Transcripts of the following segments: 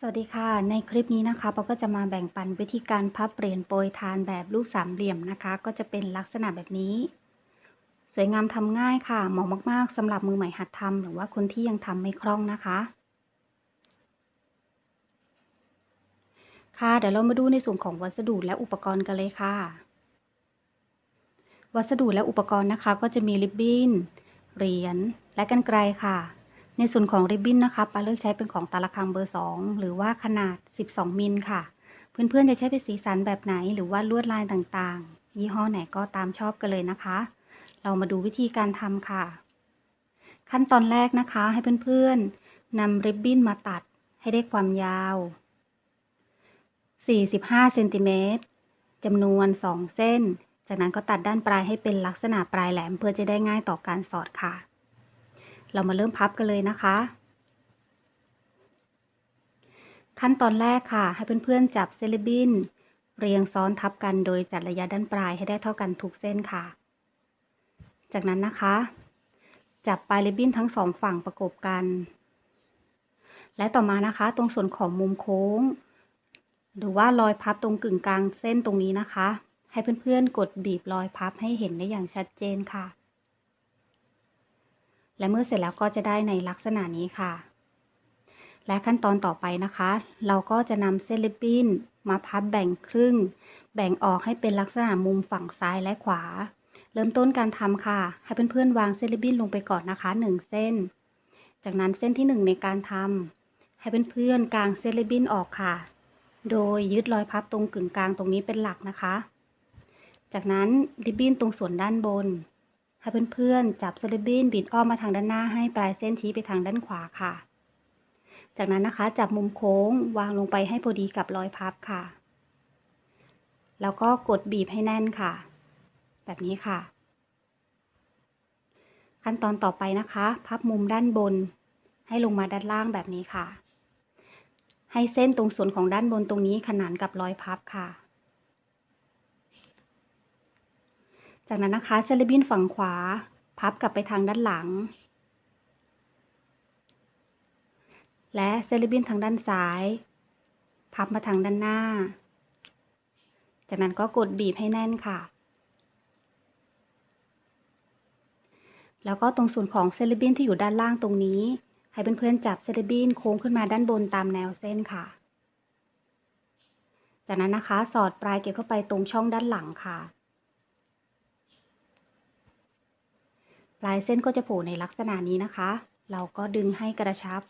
สวัสดีค่ะในคลิปนี้นะคะปาก็จะมาแบ่งปันวิธีการพับเปลี่ยนโปรยทานแบบลูกสามเหลี่ยมนะคะ ก็จะเป็นลักษณะแบบนี้ สวยงามทำง่ายค่ะเหมาะมากๆสำหรับมือใหม่หัดทำหรือว่าคนที่ยังทำไม่คล่องนะคะ ค่ะเดี๋ยวเรามาดูในส่วนของวัสดุและอุปกรณ์กันเลยค่ะ วัสดุและอุปกรณ์นะคะ ก็จะมีริบบิ้นเหรียญและกรรไกรค่ะ ในส่วนของริบบิ้นนะคะปลาเลือกใช้เป็นของตาละครังเบอร์ 2 หรือว่าขนาด 12 มิลค่ะ เพื่อนๆจะใช้เป็นสีสันแบบไหน หรือว่าลวดลายต่างๆ ยี่ห้อไหนก็ตามชอบกันเลยนะคะ เรามาดูวิธีการทำค่ะ ขั้นตอนแรกนะคะให้เพื่อนๆนำริบบิ้นมาตัดให้ได้ความยาว 45เซนติเมตรจำนวน 2 เส้น จากนั้นก็ตัดด้านปลายให้เป็นลักษณะปลายแหลมเพื่อจะได้ง่ายต่อการสอดค่ะ เรามาเริ่มพับกันเลยนะคะ ขั้นตอนแรกค่ะ ให้เพื่อนๆจับเซเลบินเรียงซ้อนทับกันโดยจัดระยะด้านปลายให้ได้เท่ากันทุกเส้นค่ะ จากนั้นนะคะ จับปลายริบบิ้นทั้งสองฝั่งประกบกัน และต่อมานะคะ ตรงส่วนของมุมโค้ง หรือว่ารอยพับตรงกึ่งกลางเส้นตรงนี้นะคะ ให้เพื่อนๆกดบีบรอยพับให้เห็นได้อย่างชัดเจนค่ะ และเมื่อเสร็จแล้วก็จะได้ในลักษณะนี้ค่ะ และขั้นตอนต่อไปนะคะ เราก็จะนำเส้นริบบิ้นมาพับแบ่งครึ่ง แบ่งออกให้เป็นลักษณะมุมฝั่งซ้ายและขวา เริ่มต้นการทำค่ะ ให้เพื่อนๆวางเส้นริบบิ้นลงไปก่อนนะคะ 1 เส้น จากนั้นเส้นที่ 1 ในการทำให้เพื่อนๆกางเส้นริบบิ้นออกค่ะ โดยยึดรอยพับตรงกึ่งกลางตรงนี้เป็นหลักนะคะ จากนั้นริบบิ้นตรงส่วนด้านบน ให้เพื่อนๆ จับสลิบบิ้นบิดอ้อมมาทางด้านหน้าให้ปลายเส้นชี้ไปทางด้านขวาค่ะ จากนั้นนะคะจับมุมโค้งวางลงไปให้พอดีกับรอยพับค่ะ แล้วก็กดบีบให้แน่นค่ะ แบบนี้ค่ะ ขั้นตอนต่อไปนะคะ พับมุมด้านบน ให้ลงมาด้านล่างแบบนี้ค่ะ ให้เส้นตรงส่วนของด้านบนตรงนี้ขนานกับรอยพับค่ะ จากนั้นนะคะเซเลบินฝั่งขวา พับกลับไปทางด้านหลัง และเซเลบินทางด้านซ้าย พับมาทางด้านหน้า จากนั้นก็กดบีบให้แน่นค่ะ แล้วก็ตรงส่วนของเซเลบินที่อยู่ด้านล่างตรงนี้ ให้เพื่อนๆจับเซเลบินโค้งขึ้นมาด้านบนตามแนวเส้นค่ะ จากนั้นนะคะสอดปลายเก็บเข้าไปตรงช่องด้านหลังค่ะ ปลายเส้นก็จะโผล่ในลักษณะนี้นะคะ เราก็ดึงให้กระชับ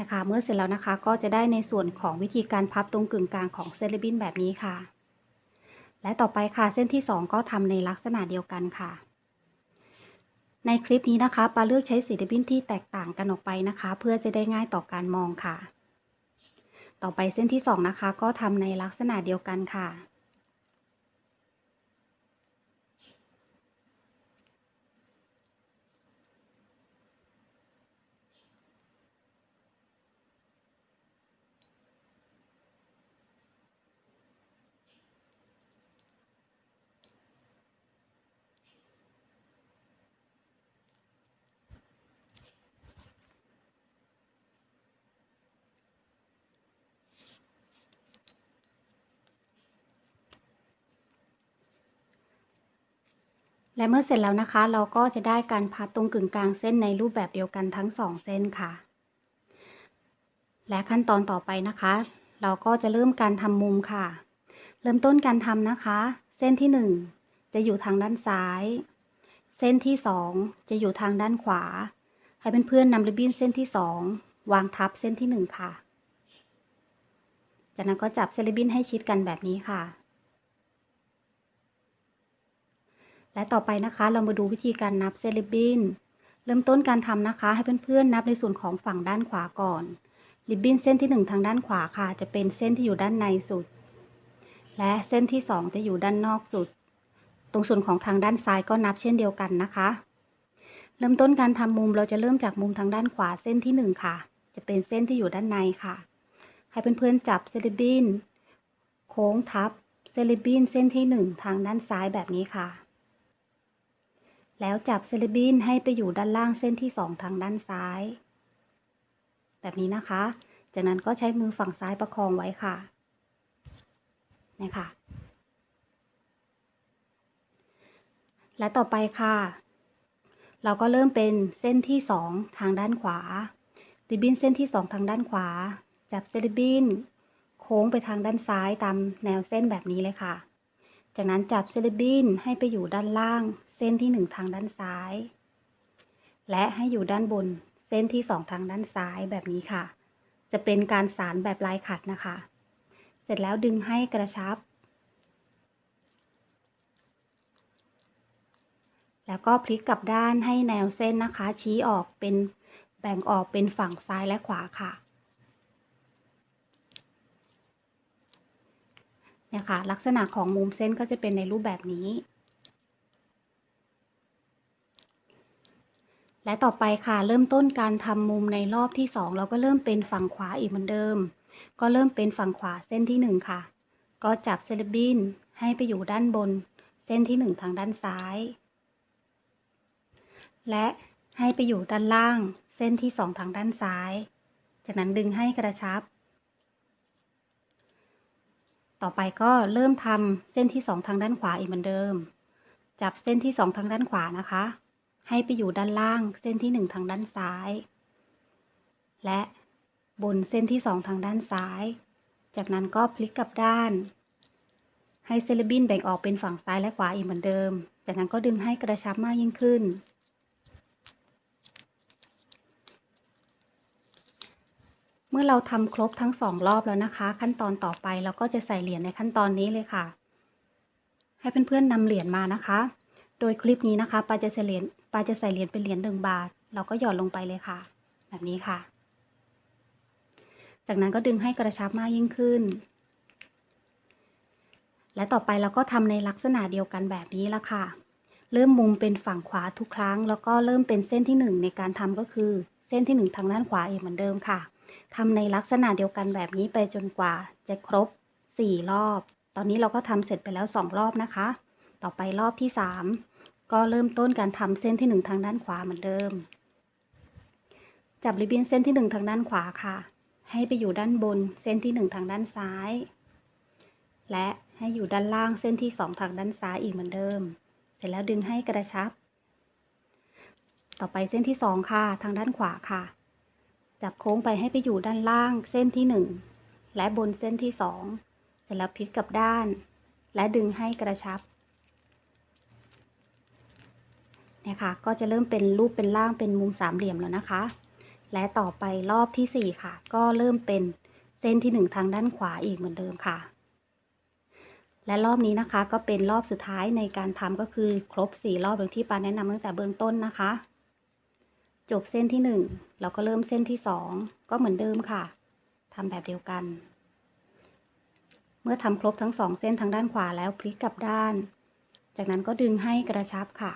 นะคะ เมื่อเสร็จแล้วนะคะก็จะได้ในส่วนของวิธีการพับตรงกึ่งกลางของเส้นริบบิ้นแบบนี้ค่ะ และต่อไปค่ะเส้นที่ 2 ก็ทำในลักษณะเดียวกันค่ะในคลิปนี้นะคะปาเลือกใช้สีริบบิ้นที่แตกต่างกันออกไปนะคะ เพื่อจะได้ง่ายต่อการมองค่ะ ต่อไปเส้นที่ 2 นะคะ ก็ทำในลักษณะเดียวกันค่ะ และเมื่อเสร็จแล้วนะคะ เราก็จะได้การพับตรงกึ่งกลางเส้นในรูปแบบเดียวกันทั้งสองเส้นค่ะ และขั้นตอนต่อไปนะคะ เราก็จะเริ่มการทำมุมค่ะ เริ่มต้นการทำนะคะ เส้นที่หนึ่งจะอยู่ทางด้านซ้าย เส้นที่สองจะอยู่ทางด้านขวา ให้เพื่อนๆนำริบบิ้นเส้นที่สองวางทับเส้นที่หนึ่งค่ะ จากนั้นก็จับเส้นริบบิ้นให้ชิดกันแบบนี้ค่ะ และต่อไปนะคะ เรามาดูวิธีการนับเส้นริบบิ้น เริ่มต้นการทำนะคะ ให้เพื่อนๆนับในส่วนของฝั่งด้านขวาก่อน ริบบิ้นเส้นที่ 1 ทางด้านขวาค่ะ จะเป็นเส้นที่อยู่ด้านในสุด และเส้นที่ 2 จะอยู่ด้านนอกสุด ตรงส่วนของทางด้านซ้ายก็นับเช่นเดียวกันนะคะ เริ่มต้นการทำมุมเราจะเริ่มจากมุมทางด้านขวาเส้นที่ 1 ค่ะ จะเป็นเส้นที่อยู่ด้านในค่ะ ให้เพื่อนๆจับเซริบบินโค้งทับเซริบบินเส้นที่ 1 ทางด้านซ้ายแบบนี้ค่ะ แล้วจับเซเลบินให้ไปอยู่ด้านล่างเส้นที่สองทางด้านซ้าย แบบนี้นะคะ จากนั้นก็ใช้มือฝั่งซ้ายประคองไว้ค่ะนี่ค่ะและต่อไปค่ะ เราก็เริ่มเป็นเส้นที่สองทางด้านขวา ริบบิ้นเส้นที่สองทางด้านขวา จับเซเลบินโค้งไปทางด้านซ้ายตามแนวเส้นแบบนี้เลยค่ะ จากนั้นจับเซเลบินให้ไปอยู่ด้านล่าง เส้นที่หนึ่งทางด้านซ้าย และให้อยู่ด้านบนเส้นที่สองทางด้านซ้ายแบบนี้ค่ะ จะเป็นการสารแบบลายขัดนะคะ เสร็จแล้วดึงให้กระชับ แล้วก็พลิกกลับด้านให้แนวเส้นนะคะ ชี้ออกเป็นแบ่งออกเป็นฝั่งซ้ายและขวาค่ะเนี่ยค่ะลักษณะของมุมเส้นก็จะเป็นในรูปแบบนี้ และต่อไปค่ะเริ่มต้นการทำมุมในรอบที่ 2 เราก็เริ่มเป็นฝั่งขวาอีกเหมือนเดิม ก็เริ่มเป็นฝั่งขวาเส้นที่ 1 ค่ะ ก็จับเซเลบินให้ไปอยู่ด้านบน เส้นที่ 1 ทางด้านซ้าย และให้ไปอยู่ด้านล่าง เส้นที่ 2 ทางด้านซ้าย จากนั้นดึงให้กระชับ ต่อไปก็เริ่มทำเส้นที่ 2 ทางด้านขวาอีกเหมือนเดิม จับเส้นที่ 2 ทางด้านขวานะคะ ให้ไปอยู่ด้านล่างเส้นที่ 1 ทางด้านซ้าย และบนเส้นที่ 2 ทางด้านซ้าย จากนั้นก็พลิกกลับด้าน ให้เซเลบินแบ่งออกเป็นฝั่งซ้ายและขวาอีกเหมือนเดิม จากนั้นก็ดึงให้กระชับมากยิ่งขึ้น เมื่อเราทำครบทั้งสองรอบแล้วนะคะ ขั้นตอนต่อไปเราก็จะใส่เหรียญในขั้นตอนนี้เลยค่ะ ให้เพื่อนๆนำเหรียญมานะคะ โดยคลิปนี้นะคะปาจะใส่เหรียญปาจะใส่เหรียญเป็นเหรียญหนึ่งบาท เราก็หย่อนลงไปเลยค่ะ แบบนี้ค่ะ จากนั้นก็ดึงให้กระชับมากยิ่งขึ้น และต่อไปเราก็ทำในลักษณะเดียวกันแบบนี้ละค่ะ เริ่มมุมเป็นฝั่งขวาทุกครั้ง แล้วก็เริ่มเป็นเส้นที่หนึ่งในการทำก็คือ เส้นที่หนึ่งทางด้านขวาเอีกเหมือนเดิมค่ะทำในลักษณะเดียวกันแบบนี้ไปจนกว่าจะครบ 4 รอบ ตอนนี้เราก็ทำเสร็จไปแล้ว 2 รอบนะคะ ต่อไปรอบที่ 3 ก็เริ่มต้นการทำเส้นที่ 1 ทางด้านขวาเหมือนเดิม จับริบบิ้นเส้นที่ 1 ทางด้านขวาค่ะ ให้ไปอยู่ด้านบนเส้นที่ 1 ทางด้านซ้าย และให้อยู่ด้านล่างเส้นที่ 2 ทางด้านซ้ายอีกเหมือนเดิม เสร็จแล้วดึงให้กระชับ ต่อไปเส้นที่ 2 ค่ะ ทางด้านขวาค่ะ จับโค้งไปให้ไปอยู่ด้านล่างเส้นที่ 1 และบนเส้นที่ 2 เสร็จแล้วพลิกกลับด้าน และดึงให้กระชับ เนี่ยค่ะ ก็จะเริ่มเป็นรูปเป็นร่างเป็นมุมสามเหลี่ยมแล้วนะคะ และต่อไปรอบที่ 4 ค่ะ ก็เริ่มเป็นเส้นที่ 1 ทางด้านขวาอีกเหมือนเดิมค่ะ และรอบนี้นะคะก็เป็นรอบสุดท้ายในการทำก็คือครบ 4 รอบอย่างที่ปาแนะนำตั้งแต่เบื้องต้นนะคะ จบเส้นที่ 1 เราก็เริ่มเส้นที่ 2 ก็เหมือนเดิมค่ะทำแบบเดียวกัน เมื่อทำครบทั้งสองเส้นทางด้านขวาแล้วพลิกกลับด้าน จากนั้นก็ดึงให้กระชับค่ะ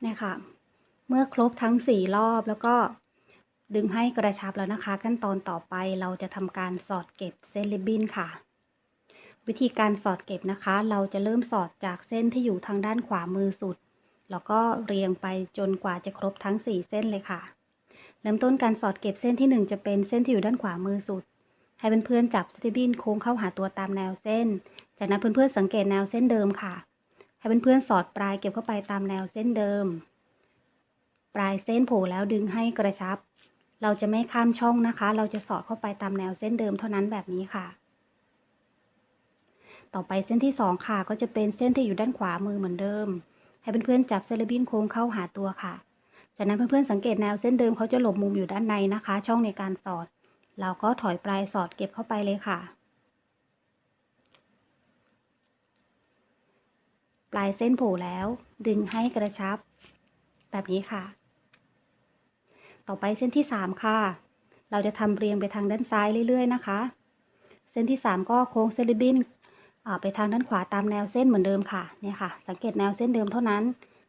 เนี่ยค่ะ เมื่อครบทั้ง 4 รอบแล้วก็ดึงให้กระชับแล้วนะคะ ขั้นตอนต่อไปเราจะทำการสอดเก็บเส้นริบบิ้นค่ะ วิธีการสอดเก็บนะคะ เราจะเริ่มสอดจากเส้นที่อยู่ทางด้านขวามือสุด แล้วก็เรียงไปจนกว่าจะครบทั้ง 4 เส้นเลยค่ะ เริ่มต้นการสอดเก็บเส้นที่ 1 จะเป็นเส้นที่อยู่ด้านขวามือสุด ให้เพื่อนๆจับสตริบบิ้นโค้งเข้าหาตัวตามแนวเส้น จากนั้นเพื่อนๆสังเกตแนวเส้นเดิมค่ะ ให้เพื่อนๆสอดปลายเก็บเข้าไปตามแนวเส้นเดิม ปลายเส้นโผล่แล้วดึงให้กระชับ เราจะไม่ข้ามช่องนะคะ เราจะสอดเข้าไปตามแนวเส้นเดิมเท่านั้นแบบนี้ค่ะ ต่อไปเส้นที่ 2 ค่ะ ก็จะเป็นเส้นที่อยู่ด้านขวามือเหมือนเดิม ให้เพื่อนๆจับเซเลบินโค้งเข้าหาตัวค่ะ จากนั้นเพื่อนๆสังเกตแนวเส้นเดิมเขาจะหลบมุมอยู่ด้านในนะคะ ช่องในการสอด เราก็ถอยปลายสอดเก็บเข้าไปเลยค่ะ ปลายเส้นโผล่แล้ว ดึงให้กระชับ แบบนี้ค่ะ ต่อไปเส้นที่ 3 ค่ะ เราจะทำเรียงไปทางด้านซ้ายเรื่อยๆนะคะ เส้นที่ 3 ก็โค้งเซเลบินไปทางด้านขวาตามแนวเส้นเหมือนเดิมค่ะเนี่ยค่ะ สังเกตแนวเส้นเดิมเท่านั้น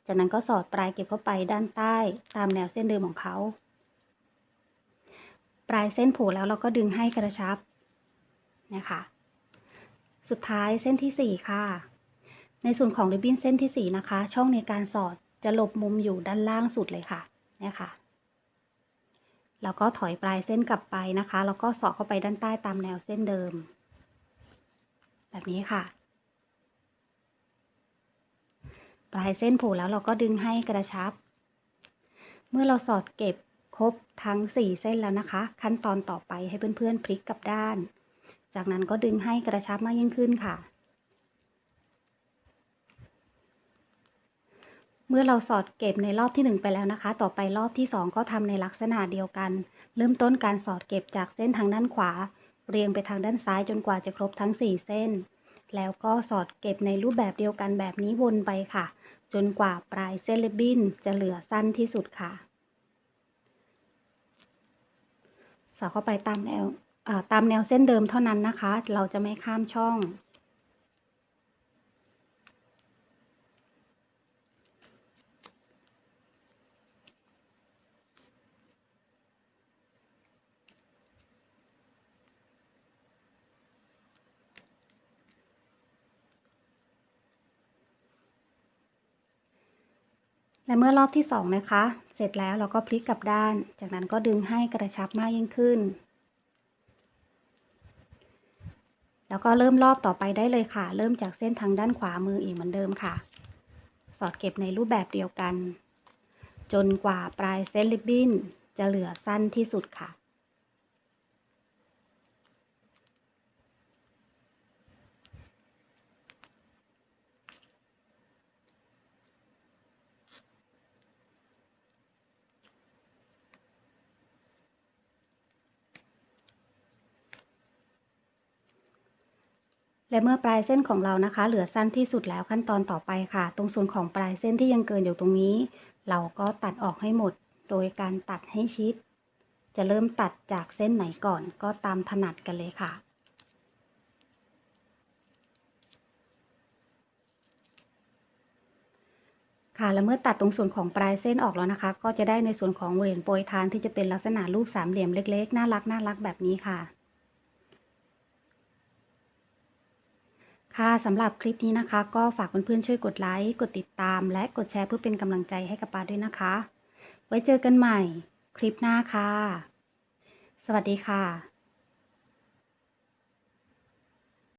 จากนั้นก็สอดปลายเก็บเข้าไปด้านใต้ตามแนวเส้นเดิมของเขา ปลายเส้นโผล่แล้วเราก็ดึงให้กระชับเนี่ยค่ะสุดท้ายเส้นที่ 4 ค่ะ ในส่วนของริบบิ้นเส้นทีสี่ 4 นะคะ ช่องในการสอดจะหลบมุมอยู่ด้านล่างสุดเลยค่ะเนี่ยค่ะ แล้วก็ถอยปลายเส้นกลับไปนะคะ แล้วก็สอดเข้าไปด้านใต้ตามแนวเส้นเดิม แบบนี้ค่ะ ปลายเส้นผล่แล้วเราก็ดึงให้กระชับ เมื่อเราสอดเก็บครบทั้ง 4 เส้นแล้วนะคะ ขั้นตอนต่อไปให้เพื่อนๆพลิกกลับด้าน จากนั้นก็ดึงให้กระชับมากยิ่งขึ้นค่ะ เมื่อเราสอดเก็บในรอบที่ 1 ไปแล้วนะคะ ต่อไปรอบที่ 2 ก็ทำในลักษณะเดียวกัน เริ่มต้นการสอดเก็บจากเส้นทางด้านขวา เรียงไปทางด้านซ้ายจนกว่าจะครบทั้ง 4 เส้น แล้วก็สอดเก็บในรูปแบบเดียวกันแบบนี้วนไปค่ะ จนกว่าปลายเส้นริบบิ้นจะเหลือสั้นที่สุดค่ะ สอดเข้าไปตามแนวตามแนวเส้นเดิมเท่านั้นนะคะ เราจะไม่ข้ามช่อง และเมื่อรอบที่สองนะคะ เสร็จแล้วเราก็พลิกกลับด้าน จากนั้นก็ดึงให้กระชับมากยิ่งขึ้น แล้วก็เริ่มรอบต่อไปได้เลยค่ะ เริ่มจากเส้นทางด้านขวามืออีกเหมือนเดิมค่ะ สอดเก็บในรูปแบบเดียวกัน จนกว่าปลายเส้นริบบิ้นจะเหลือสั้นที่สุดค่ะ และเมื่อปลายเส้นของเรานะคะ เหลือสั้นที่สุดแล้วขั้นตอนต่อไปค่ะ ตรงส่วนของปลายเส้นที่ยังเกินอยู่ตรงนี้ เราก็ตัดออกให้หมด โดยการตัดให้ชิด จะเริ่มตัดจากเส้นไหนก่อนก็ตามถนัดกันเลยค่ะค่ะและเมื่อตัดตรงส่วนของปลายเส้นออกแล้วนะคะ ก็จะได้ในส่วนของเหรียญโปรยทานที่จะเป็นลักษณะรูปสามเหลี่ยมเล็กๆ น่ารักน่ารักแบบนี้ค่ะ ค่ะสำหรับคลิปนี้นะคะ ก็ฝากเพื่อนๆช่วยกดไลค์ กดติดตาม และกดแชร์เพื่อเป็นกำลังใจให้กับปาด้วยนะคะ ไว้เจอกันใหม่คลิปหน้าค่ะ สวัสดีค่ะ